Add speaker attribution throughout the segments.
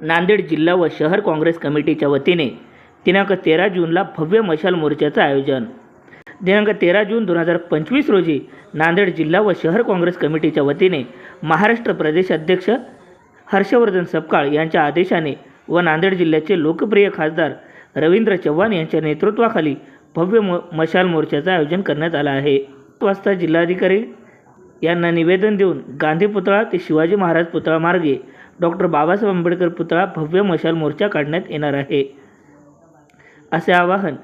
Speaker 1: नांदेड जिल्हा व शहर काँग्रेस कमिटीच्या वतीने दिनांक तेरा जूनला भव्य मशाल मोर्चाचं आयोजन. दिनांक तेरा जून दोन हजार पंचवीस रोजी नांदेड जिल्हा व शहर काँग्रेस कमिटीच्या वतीने महाराष्ट्र प्रदेश अध्यक्ष हर्षवर्धन सपकाळ यांच्या आदेशाने व नांदेड जिल्ह्याचे लोकप्रिय खासदार रवींद्र चव्हाण यांच्या नेतृत्वाखाली भव्य मो मशाल मोर्चाचं आयोजन करण्यात आलं आहे. वाजता जिल्हाधिकारी यांना निवेदन देऊन गांधी पुतळा ते शिवाजी महाराज पुतळा मार्गे डॉक्टर बाबासाहेब आंबेडकर पुतळा भव्य मशाल मोर्चा काढण्यात येणार आहे. असे आवाहन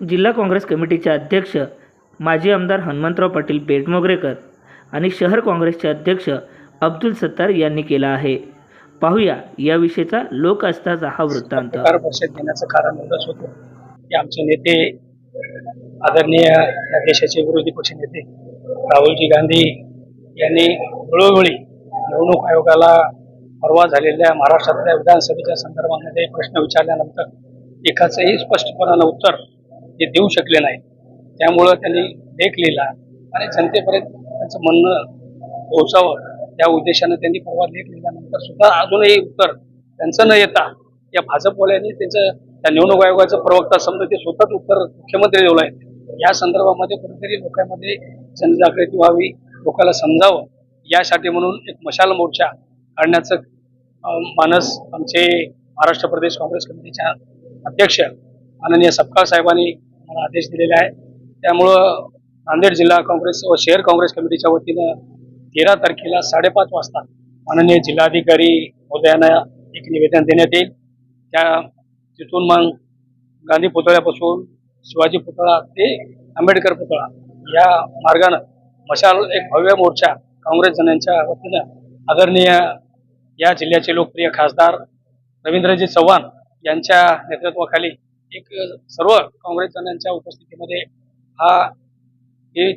Speaker 1: जिल्हा काँग्रेस कमिटीचे अध्यक्ष माजी आमदार हनुमंतराव पाटील बेटमोगरेकर आणि शहर काँग्रेसचे अध्यक्ष अब्दुल सत्तार यांनी केला आहे. पाहूया याविषयीचा लोक असताचा हा वृत्तांत.
Speaker 2: देण्याचं कारण एवढंच होतं की आमचे नेते आदरणीय देशाचे विरोधी पक्ष नेते राहुलजी गांधी यांनी वेळोवेळी निवडणूक आयोगाला परवा झालेल्या महाराष्ट्रातल्या विधानसभेच्या संदर्भामध्ये प्रश्न विचारल्यानंतर एकाचंही स्पष्टपणानं उत्तर ते देऊ शकले नाही त्यामुळं त्यांनी लेख लिहिला आणि जनतेपर्यंत त्यांचं म्हणणं पोहोचावं त्या उद्देशानं त्यांनी परवा लेख लिहिल्यानंतर सुद्धा अजूनही उत्तर त्यांचं न येता या भाजपवाल्यांनी त्यांचं त्या निवडणूक आयोगाचं प्रवक्ता समजा ते स्वतःच उत्तर मुख्यमंत्री देऊ आहे या संदर्भामध्ये कुठेतरी लोकांमध्ये जनजागृती व्हावी लोकांना समजावं यासाठी म्हणून एक मशाल मोर्चा काढण्याचं मानस आमचे महाराष्ट्र प्रदेश काँग्रेस कमिटीच्या अध्यक्ष माननीय सपकाळ साहेबांनी मला आदेश दिलेले आहे. त्यामुळं नांदेड जिल्हा काँग्रेस व शहर काँग्रेस कमिटीच्या वतीनं तेरा तारखेला साडेपाच वाजता माननीय जिल्हाधिकारी महोदयांना एक निवेदन देण्यात येईल. त्या तिथून मग गांधी पुतळ्यापासून शिवाजी पुतळा ते आंबेडकर पुतळा या मार्गानं मशाल एक भव्य मोर्चा काँग्रेस जणांच्या वतीनं आदरणीय या जिल्ह्याचे लोकप्रिय खासदार रवींद्रजी चव्हाण यांच्या नेतृत्वाखाली एक सर्व काँग्रेस जणांच्या उपस्थितीमध्ये हा हे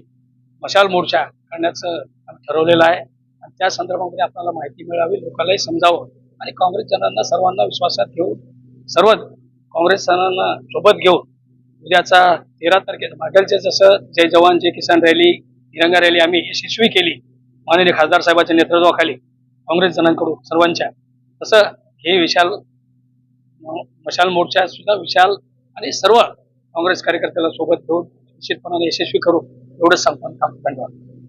Speaker 2: मशाल मोर्चा करण्याचं ठरवलेलं आहे. आणि त्या संदर्भामध्ये आपल्याला माहिती मिळावी लोकांनाही समजावं आणि काँग्रेस जणांना सर्वांना विश्वासात घेऊन सर्व काँग्रेस जणांना सोबत घेऊन उद्याचा तेरा तारखेला मागेलचे जसं जय जवान जय किसान रॅली तिरंगा रॅली आम्ही यशस्वी केली. माननीय खासदार साहेबांच्या नेतृत्वाखाली काँग्रेस जणांकडून सर्वांच्या तसं हे विशाल मशाल मोर्चा सुद्धा विशाल आणि सर्व काँग्रेस कार्यकर्त्याला सोबत घेऊन निश्चितपणाने यशस्वी करू एवढंच सांगतो धन्यवाद.